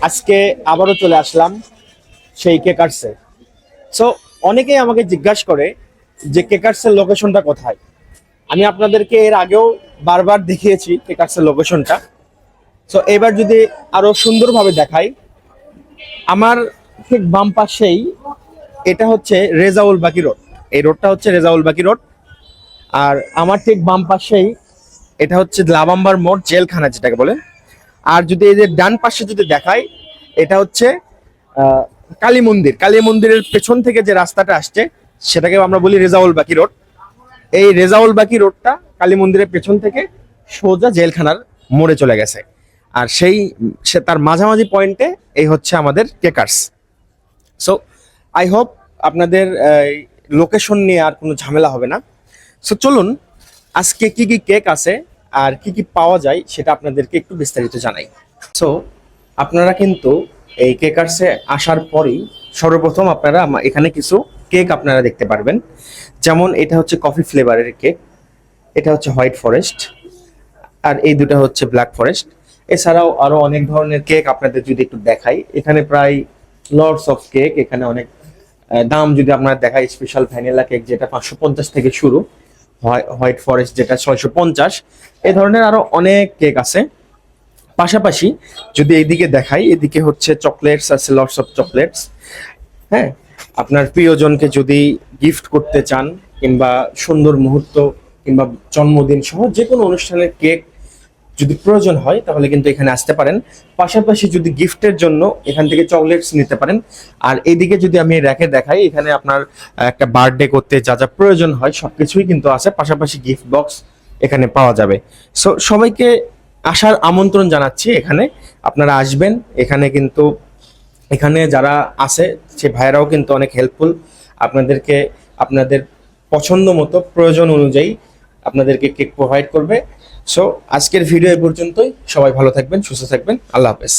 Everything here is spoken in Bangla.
আজকে আবারও চলে আসলাম সেই কেকার্সে সো অনেকেই আমাকে জিজ্ঞাসা করে যে কেকার্সের লোকেশনটা কোথায়? আমি আপনাদেরকে এর আগেও বারবার দেখিয়েছি কেকার্সের লোকেশনটা সো এবার যদি আরও সুন্দরভাবে দেখাই, আমার ঠিক বাম পাশেই এটা হচ্ছে রেজাউল বাকি রোড এই রোডটা হচ্ছে রেজাউল বাকি রোড আর আমার ঠিক বাম পাশেই এটা হচ্ছে লাবাম্বার মোড়, জেলখানা যেটাকে বলে। আর যদি এই যে ডান পাশে যদি দেখাই, এটা হচ্ছে কালী মন্দির। কালী মন্দিরের পেছন থেকে যে রাস্তাটা আসছে সেটাকে আমরা বলি রেজাউল বাকি রোড। এই রেজাউল বাকি রোডটা কালী মন্দিরের পেছন থেকে সোজা জেলখানার মোড়ে চলে গেছে। আর সেই, সে তার মাঝামাঝি পয়েন্টে এই হচ্ছে আমাদের কেকার্স। সো আই হোপ আপনাদের লোকেশন নিয়ে আর কোনো ঝামেলা হবে না। সো চলুন, আজকে কি কি কেক আছে আর কি কি পাওয়া যায় সেটা আপনাদেরকে একটু বিস্তারিত জানাই। সো আপনারা কিন্তু এই কেকার্সে আসার পরেই সর্বপ্রথম আপনারা এখানে কিছু কেক আপনারা দেখতে পারবেন। যেমন এটা হচ্ছে কফি ফ্লেভারের কেক এটা হচ্ছে হোয়াইট ফরেস্ট আর এই দুটো হচ্ছে ব্ল্যাক ফরেস্ট এছাড়াও আরও অনেক ধরনের কেক আপনাদের যদি একটু দেখাই, এখানে প্রায় লর্ডস অফ কেক এখানে অনেক দাম যদি আপনারা দেখাই স্পেশাল ভ্যানিলা কেক যেটা পাঁচশো পঞ্চাশ থেকে শুরু। হোয়াইট ফরেস্ট যেটা ছয়শো পঞ্চাশ, এ ধরনের আরও অনেক কেক আছে। পাশাপাশি যদি এইদিকে দেখাই, এদিকে হচ্ছে চকলেটস আছে লটস অফ চকলেটস হ্যাঁ আপনার প্রিয়জনকে যদি গিফট করতে চান, কিংবা সুন্দর মুহূর্ত, কিংবা জন্মদিন সহ যে কোনো অনুষ্ঠানের কেক যদি প্রয়োজন হয়, তাহলে কিন্তু এখানে আসতে পারেন। পাশাপাশি যদি গিফটের জন্য এখান থেকে চকলেটস নিতে পারেন। আর এইদিকে যদি আমি র্যাকে দেখাই, এখানে আপনার একটা বার্থডে করতে যা যা প্রয়োজন হয়, সবকিছুই কিন্তু আছে। পাশাপাশি গিফট বক্স এখানে পাওয়া যাবে। সো, সবাইকে আসার আমন্ত্রণ জানাচ্ছি এখানে। আপনারা আসবেন। এখানে কিন্তু, এখানে যারা আছে, সে ভাইয়েরাও কিন্তু অনেক হেল্পফুল আপনাদেরকে, আপনাদের পছন্দ মতো প্রয়োজন অনুযায়ী আপনাদেরকে কেক প্রোভাইড করবে। সো আজকের ভিডিও এ পর্যন্তই। সবাই ভালো থাকবেন সুস্থ থাকবেন। আল্লাহ হাফেজ।